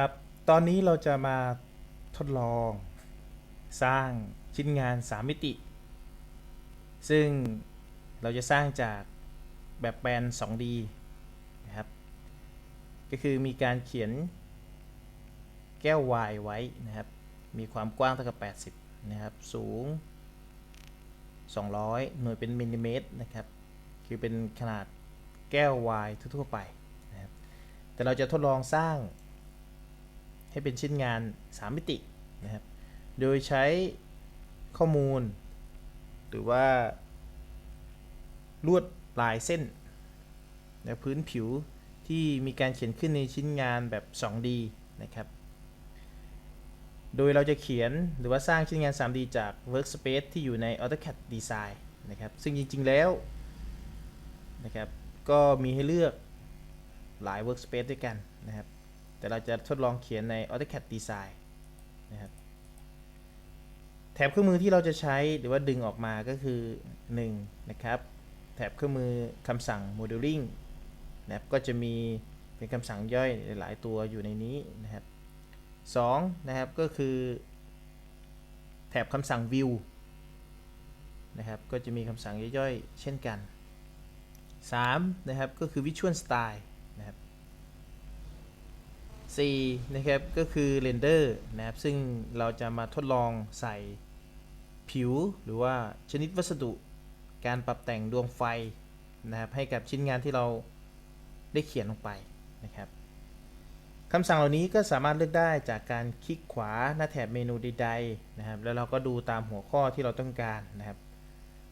ครับ ตอนนี้เราจะมาทดลองสร้างชิ้นงาน 3 มิติ ซึ่งเราจะสร้างจากแบบแปลน 2D นะครับ ก็คือมีการเขียนแก้ววายไว้นะครับ มีความกว้างเท่ากับ 80 นะครับ สูง 200 หน่วยเป็นมิลลิเมตรนะครับ คือเป็นขนาดแก้ววายทั่วๆไปนะครับ แต่เราจะทดลองสร้าง ให้เป็นชิ้นงาน 3 มิตินะครับ โดยใช้ข้อมูล หรือว่า ลวดลายเส้นและพื้นผิวที่มีการเขียนขึ้นในชิ้นงานแบบ 2D นะครับ โดยเราจะเขียนหรือว่าสร้างชิ้นงาน 3D จาก Workspace ที่อยู่ใน AutoCAD Design นะครับ ซึ่งจริง ๆ แล้วนะครับ ก็มีให้เลือกหลาย Workspace ด้วยกันนะครับ แต่เราจะทดลองเขียนใน AutoCAD Design นะครับแถบเครื่องมือที่เราจะใช้หรือว่าดึงออกมาก็คือ 1 นะครับ แถบเครื่องมือคำสั่ง Modeling นะครับก็จะมีเป็นคำสั่งย่อยหลายตัวอยู่ในนี้นะครับ2นะครับก็คือแถบคำสั่ง View นะครับก็จะมีคำสั่งย่อยๆ เช่นกัน 3 นะครับ ก็คือ Visual Style นะครับ4นะครับก็คือ Render นะครับซึ่งเราจะมาทดลองใส่ผิวหรือว่าชนิดวัสดุการปรับแต่งดวงไฟนะครับให้กับชิ้นงานที่เราได้เขียนลงไปนะครับคำสั่งเหล่านี้ก็สามารถเลือกได้จากการคลิกขวาหน้าแถบเมนูใดๆนะครับแล้วเราก็ดูตามหัวข้อที่เราต้องการนะครับ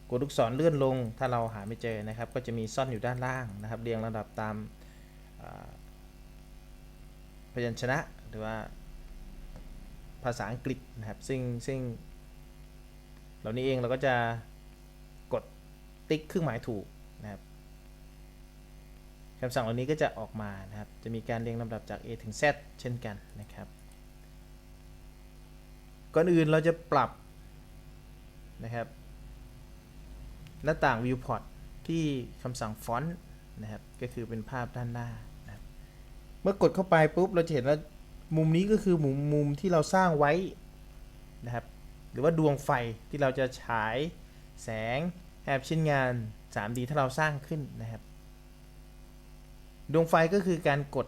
กดลูกศรเลื่อนลงถ้าเราหาไม่เจอนะครับ ก็จะมีซ่อนอยู่ด้านล่างนะครับ เรียงลำดับตามา พยัญชนะหรือว่าภาษาอังกฤษนะครับ ซึ่งซึ่งเหล่านี้เองเราก็จะกดติ๊กเครื่องหมายถูกนะครับคำสั่งเหล่านี้ก็จะออกมานะครับ จะมีการเรียงลำดับจาก A ถึง Z เช่นกันนะครับ ก่อนอื่นเราจะปรับนะครับ หน้าต่าง viewport ที่คำสั่ง font นะครับ ก็คือเป็นภาพด้านหน้า เมื่อกดเข้าไปปุ๊บเราจะเห็นว่ามุมนี้ก็คือมุมมุมที่เราสร้างไว้นะครับ หรือว่าดวงไฟที่เราจะฉายแสงแอบชิ้นงาน 3D ถ้าเราสร้างขึ้นนะครับ ดวงไฟก็คือการกด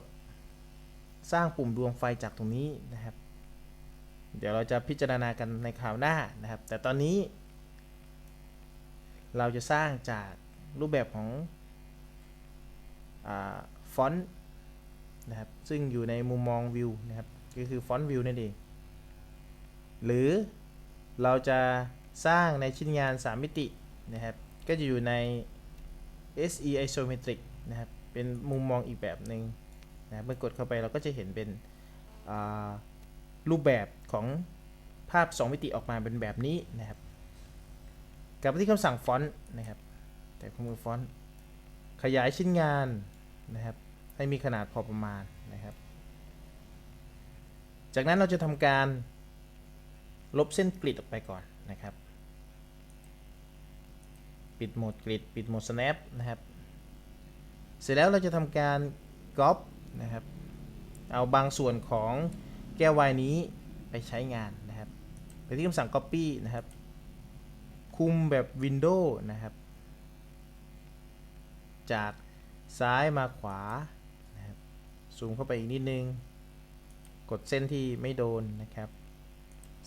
สร้างปุ่มดวงไฟจากตรงนี้นะครับ เดี๋ยวเราจะพิจารณากันในคราวหน้านะครับ แต่ตอนนี้ เราจะสร้างจากรูปแบบของอฟอนต์ นะครับ ซึ่งอยู่ในมุมมองวิวนะครับ ก็คือฟอนต์วิวนั่นเอง หรือเราจะสร้างในชิ้นงาน 3 มิตินะครับ ก็จะอยู่ใน SE Isometric นะครับ เป็นมุมมองอีกแบบหนึ่งนะครับเมื่อกดเข้าไปเราก็จะเห็นเป็นรูปแบบของภาพ 2 มิติออกมาเป็นแบบนี้นะครับ กลับไปที่คำสั่งฟอนต์นะครับ แต่ครื่มือฟอนต์ ขยายชิ้นงานนะครับ ให้มีขนาดพอประมาณนะครับ จากนั้นเราจะทำการลบเส้นกริดออกไปก่อนนะครับ ปิดโหมดกริดปิดโหมด snap นะครับ เสร็จแล้วเราจะทำการก๊อปนะครับ เอาบางส่วนของแก้ววายนี้ไปใช้งานนะครับ ไปที่คำสั่ง copy นะครับ คุมแบบ Windows นะครับ จากซ้ายมาขวา ซูมเข้าไปอีกนิดนึง กดเส้นที่ไม่โดนนะครับ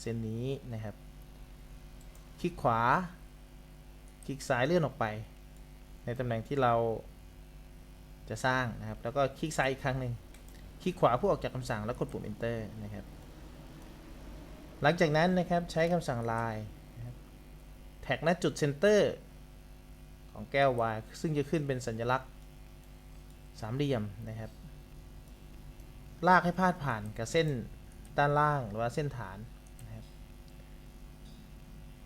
เส้นนี้นะครับ คลิกขวา คลิกซ้ายเลื่อนออกไป ในตำแหน่งที่เราจะสร้างนะครับ แล้วก็คลิกซ้ายอีกครั้งหนึ่งคลิกขวาเพื่อออกจากคำสั่งแล้วกดปุ่ม enter นะครับ หลังจากนั้นนะครับใช้คำสั่ง line แท็กณจุดเซนเตอร์ของแก้ววายซึ่งจะขึ้นเป็นสัญลักษณ์สามเหลี่ยมนะครับ ลากให้พาดผ่านกับเส้นด้านล่างหรือว่าเส้นฐานนะครับ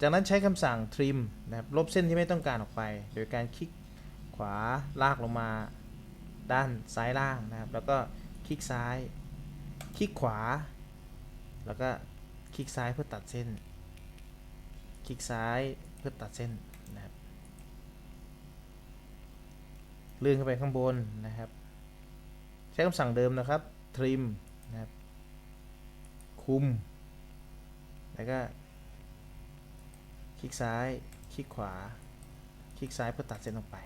จากนั้นใช้คำสั่ง trim นะครับลบเส้นที่ไม่ต้องการออกไป โดยการคลิกขวาลากลงมาด้านซ้ายล่างนะครับ แล้วก็คลิกซ้าย คลิกขวา แล้วก็คลิกซ้ายเพื่อตัดเส้น คลิกซ้ายเพื่อตัดเส้นนะครับเลื่อนขึ้นไปข้างบนนะครับ ใช้คำสั่งเดิมนะครับ trim นะครับ คุม แล้วก็ คลิกซ้าย คลิกขวา คลิกซ้ายเพื่อตัดเส้นออกไป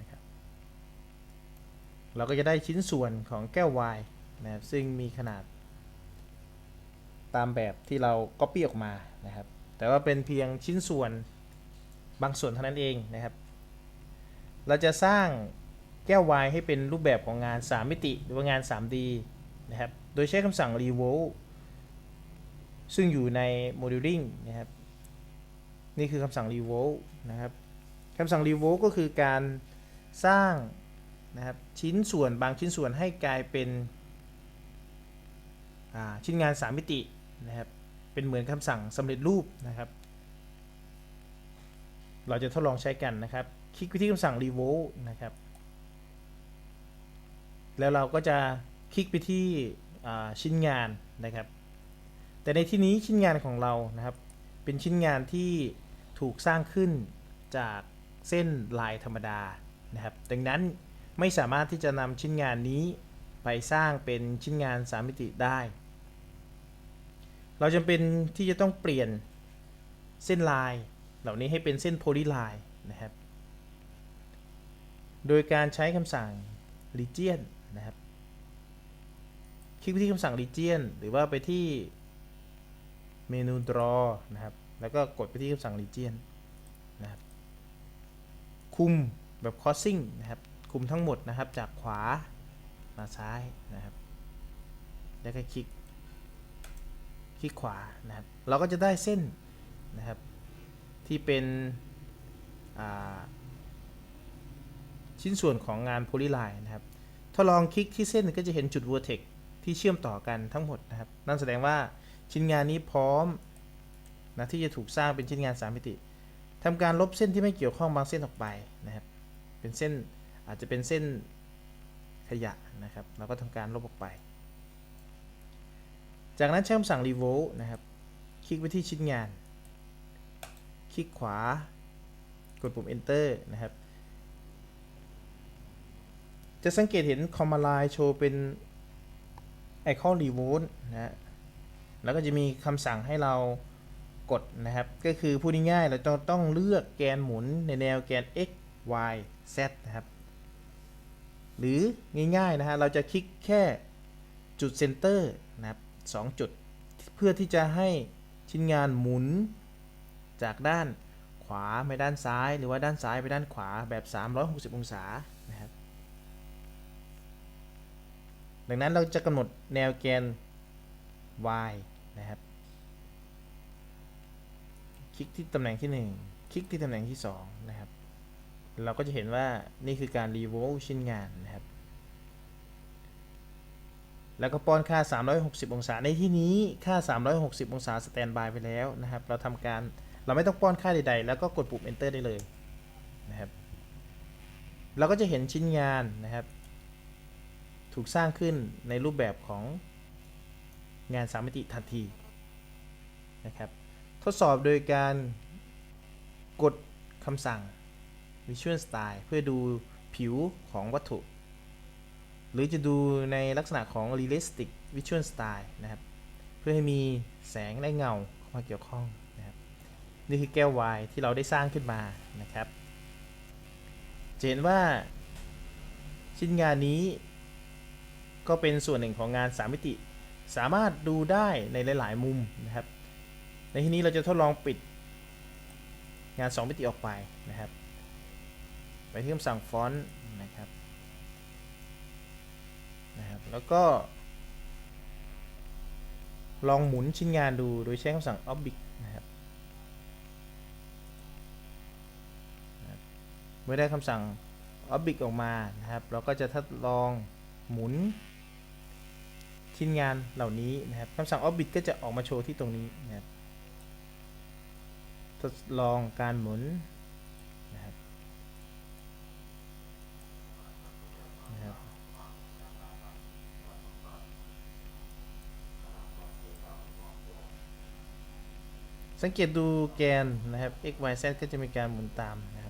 นะครับเราก็จะได้ชิ้นส่วนของแก้ววายนะครับ ซึ่งมีขนาด ตามแบบที่เรา Copy ออกมานะครับ แต่ว่าเป็นเพียงชิ้นส่วนบางส่วนเท่านั้นเองนะครับ เราจะสร้าง แก้ววายให้เป็นรูปแบบของงาน 3 มิติ หรือว่างาน 3D นะครับ โดยใช้คำสั่ง revolve ซึ่งอยู่ใน modeling นะครับ นี่คือคำสั่ง revolve นะครับคำสั่ง revolve ก็คือการสร้างนะครับชิ้นส่วนบางชิ้นส่วนให้กลายเป็นชิ้นงาน 3 มิตินะครับ เป็นเหมือนคำสั่งสำเร็จรูปนะครับ เราจะทดลองใช้กันนะครับ คลิกไปที่คำสั่ง revolve นะครับ แล้วเราก็จะคลิกไปที่ชิ้นงานนะครับ แต่ในที่นี้ชิ้นงานของเรานะครับ เป็นชิ้นงานที่ถูกสร้างขึ้นจากเส้นลายธรรมดานะครับ ดังนั้นไม่สามารถที่จะนำชิ้นงานนี้ไปสร้างเป็นชิ้นงาน3มิติได้ เราจำเป็นที่จะต้องเปลี่ยนเส้นลายเหล่านี้ให้เป็นเส้นโพลีไลน์นะครับ โดยการใช้คำสั่ง region นะครับ คลิกไปที่คำสั่ง region หรือว่าไปที่เมนู draw นะครับ แล้วก็กดไปที่คำสั่ง region นะครับคุมแบบ crossing นะครับคุมทั้งหมดนะครับจากขวามาซ้ายนะครับ แล้วก็คลิกคลิกขวานะครับ เราก็จะได้เส้นนะครับที่เป็นชิ้นส่วนของงานโพลีไลน์นะครับ ถ้าลองคลิกที่เส้นก็จะเห็นจุด vertex ที่เชื่อมต่อกันทั้งหมดนะครับ นั่นแสดงว่าชิ้นงานนี้พร้อมนะที่จะถูกสร้างเป็นชิ้นงาน 3 มิติทำการลบเส้นที่ไม่เกี่ยวข้องบางเส้นออกไปนะครับ เป็นเส้นอาจจะเป็นเส้นขยะนะครับ เราก็ทำการลบออกไป จากนั้นใช้คำสั่ง revolve นะครับ คลิกไปที่ชิ้นงาน คลิกขวา กดปุ่ม enter นะครับ จะสังเกตเห็น comma line โชว์เป็นไอคอน revolve นะฮะแล้วก็จะมีคำสั่งให้เรากดนะครับ ก็คือพูดง่ายๆเราต้องต้องเลือกแกนหมุนในแนวแกน x y z นะครับ หรือง่ายๆนะฮะเราจะคลิกแค่จุดเซนเตอร์นะครับสองจุด เพื่อที่จะให้ชิ้นงานหมุนจากด้านขวาไปด้านซ้าย หรือว่าด้านซ้ายไปด้านขวาแบบ 360 องศานะครับ ดังนั้นเราจะกำหนดแนวแกน y นะครับ คลิกที่ตำแหน่งที่ 1 คลิกที่ตำแหน่งที่ 2 นะครับ เราก็จะเห็นว่านี่คือการ revolve ชิ้นงานนะครับ แล้วก็ป้อนค่า 360 องศา ในที่นี้ค่า 360 องศาสแตนบายไปแล้วนะครับ เราทำการเราไม่ต้องป้อนค่าใดๆ แล้วก็กดปุ่ม enter ได้เลยนะครับ เราก็จะเห็นชิ้นงานนะครับ ถูกสร้างขึ้นในรูปแบบของงานสามมิติทันทีนะครับทดสอบโดยการกดคำสั่ง Visual Style เพื่อดูผิวของวัตถุ หรือจะดูในลักษณะของ Realistic Visual Style นะครับเพื่อให้มีแสงและเงาเข้ามาเกี่ยวข้องนะครับนี่คือแก้ววายที่เราได้สร้างขึ้นมานะครับเห็นว่าชิ้นงานนี้ ก็เป็นส่วนหนึ่งของงาน3มิติ สามารถดูได้ในหลาย ๆ มุมนะครับ ในที่นี้เราจะทดลองปิดงาน 2 มิติออกไปนะครับ ไปที่คำสั่งฟอนต์นะครับนะครับ แล้วก็ลองหมุนชิ้นงานดูโดยใช้คำสั่ง Object นะครับ เมื่อได้คำสั่ง Object ออกมานะครับ เราก็จะทดลองหมุน ชิ้นงานเหล่านี้นะครับคำสั่ง Orbit ก็จะออกมาโชว์ที่ตรงนี้นะครับทดลองการหมุนนะครับนะครับสังเกตดูแกนนะครับ x y z ก็จะมีการหมุนตามนะครับ